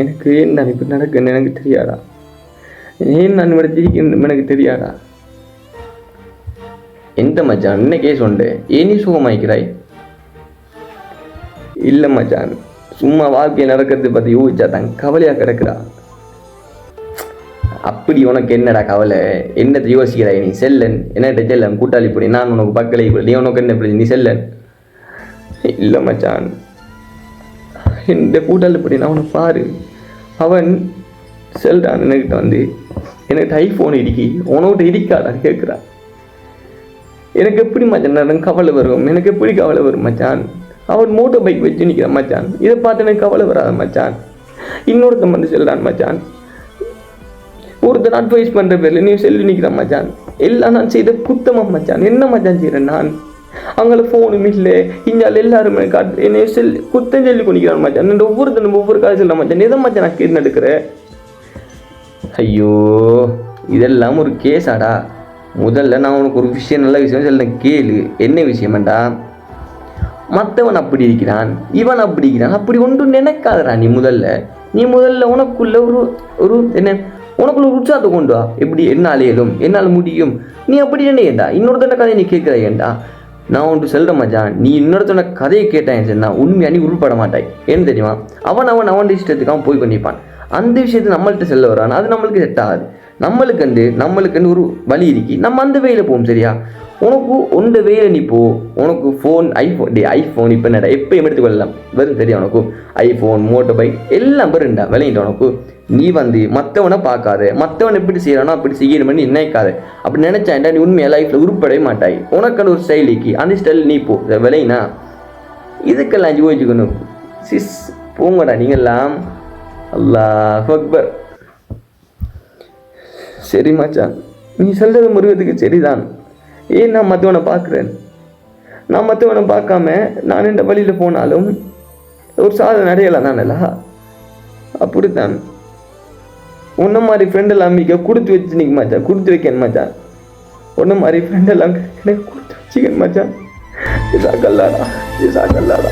எனக்கு ஏன் நான் இப்படி நடக்குன்னு எனக்கு தெரியாதா? ஏன் நான் இப்படி ஜெயிக்கணும் எனக்கு தெரியாதா? எந்த மச்சான்? இன்னைக்கே கேஸ் ஏன் நீ சுகமாய்க்கிறாய்? இல்லை மச்சான் சும்மா வாழ்க்கை நடக்கிறது பற்றி யோசிச்சா தான் கவலையாக கிடக்குறா. அப்படி உனக்கு என்னடா கவலை? என்னத்தை யோசிக்கிறாய் நீ? செல்லன். என்னட்ட செல்லன் கூட்டாளி இப்படி நான் உனக்கு பக்கலை இப்படி நீ உனக்கு என்ன இப்படி நீ செல்லன். இல்லை மச்சான். இந்த கூட்டாளி இப்படி நான் அவனை பாரு. அவன் செல்றான் என்கிட்ட வந்து எனக்கு ஐஃபோன் இடிக்கி உனக்கிட்ட இடிக்காதான் கேட்குறான் எனக்கு எப்படி மச்சான் கவலை வரும்? எனக்கு எப்படி கவலை வரும் மச்சான்? அவன் மோட்டர் பைக் வச்சு நிற்கிறான் மச்சான். இதை பார்த்து எனக்கு கவலை வராத மச்சான். இன்னொருத்தன் வந்து செல்றான் மச்சான். ஒருத்தர் அட்வைஸ் பண்ணுற பேர்ல நீ செல்லு நிற்கிறான் மச்சான். எல்லாம் நான் செய்த குத்தமா மச்சான். என்ன மச்சான் செய்கிறேன் நான்? அவங்களுக்கு ஃபோனும் இல்லை. இங்கால எல்லாருமே காட்டு என்னை செல் குத்தம் சொல்லி குடிக்கிறான் மச்சான். இந்த தினம் ஒவ்வொரு காலம் சொல்ல மச்சான். எதை மச்சான் நான் கேட்டு நடக்கிறேன் ஐயோ இதெல்லாம் ஒரு கேஸாடா. முதல்ல நான் உனக்கு ஒரு விஷயம் நல்ல விஷயம் சொல்ல கேளு. என்ன விஷயம்டா மற்றவன் அப்படி இருக்கிறான். இவன் அப்படி இருக்கிறான். அப்படி ஒன்றும் நினைக்காதடா நீ முதல்ல. நீ முதல்ல உனக்குள்ள ஒரு ஒரு என்ன? உனக்குள்ள ஒரு உற்சாகத்தை கொண்டு வா. எப்படி? என்னால் இயலும். என்னால் முடியும். நீ அப்படி நினைக்கண்டா இன்னொருத்தன கதையை நீ கேட்குறாயேண்டா. நான் ஒன்று சொல்கிறேன் மச்சான் நீ இன்னொருத்தன கதையை கேட்டேன் சொன்னா உண்மையா நீ உருப்பட மாட்டாய். ஏன்னு தெரியுமா? அவன் அவன் அவன் இஷ்டத்துக்கு அவன் போய் பண்ணிப்பான். அந்த விஷயத்தை நம்மள்ட்ட செல்ல வரான் அது நம்மளுக்கு செட் ஆகாது. நம்மளுக்கு வந்து நம்மளுக்கு ஒரு வழி இருக்கு. நம்ம அந்த வேல போவோம் சரியா? உனக்கு உண்ட வேலை நீ போ. உனக்கு ஃபோன் ஐஃபோன் டே ஐஃபோன் இப்போ என்னடா எப்பயும் எடுத்துக்கொள்ளலாம் வரும் சரியா உனக்கு? ஐஃபோன் மோட்டர் பைக் எல்லாம் வரும்டா விளையிட்டு உனக்கு. நீ வந்து மற்றவனை பார்க்காத. மற்றவன் எப்படி செய்யறானோ அப்படி செய்யணும்னு நினைக்காத. அப்படி நினைச்சாண்டா நீ உண்மையாக லைஃப்பில் உருப்படவே மாட்டாய். உனக்கான ஒரு ஸ்டைலிக்கு அந்த ஸ்டைல் நீ போ. விளையினா இதுக்கெல்லாம் யோசிக்கணும். சிஸ் போங்கடா நீங்கள்லாம் அல்லாஹ் அக்பர். சரி மச்சான். நீ சொல்றது முருகத்துக்கு சரிதான். ஏன் நான் மற்றவனை பார்க்குறேன்? நான் மற்றவனை பார்க்காம நான் இந்த வழியில் போனாலும் ஒரு சாதனை அடையலாம் தானேலா அப்படித்தான். உன்ன மாதிரி ஃப்ரெண்ட் எல்லாம் கொடுத்து வச்சு நிற்க மச்சான் கொடுத்து வைக்கணும் மச்சான் உன்ன மாதிரி ஃப்ரெண்ட் எல்லாம் எனக்கு கொடுத்து வச்சுக்கணும் மச்சான் இதா கல்லாடா கல்லாடா.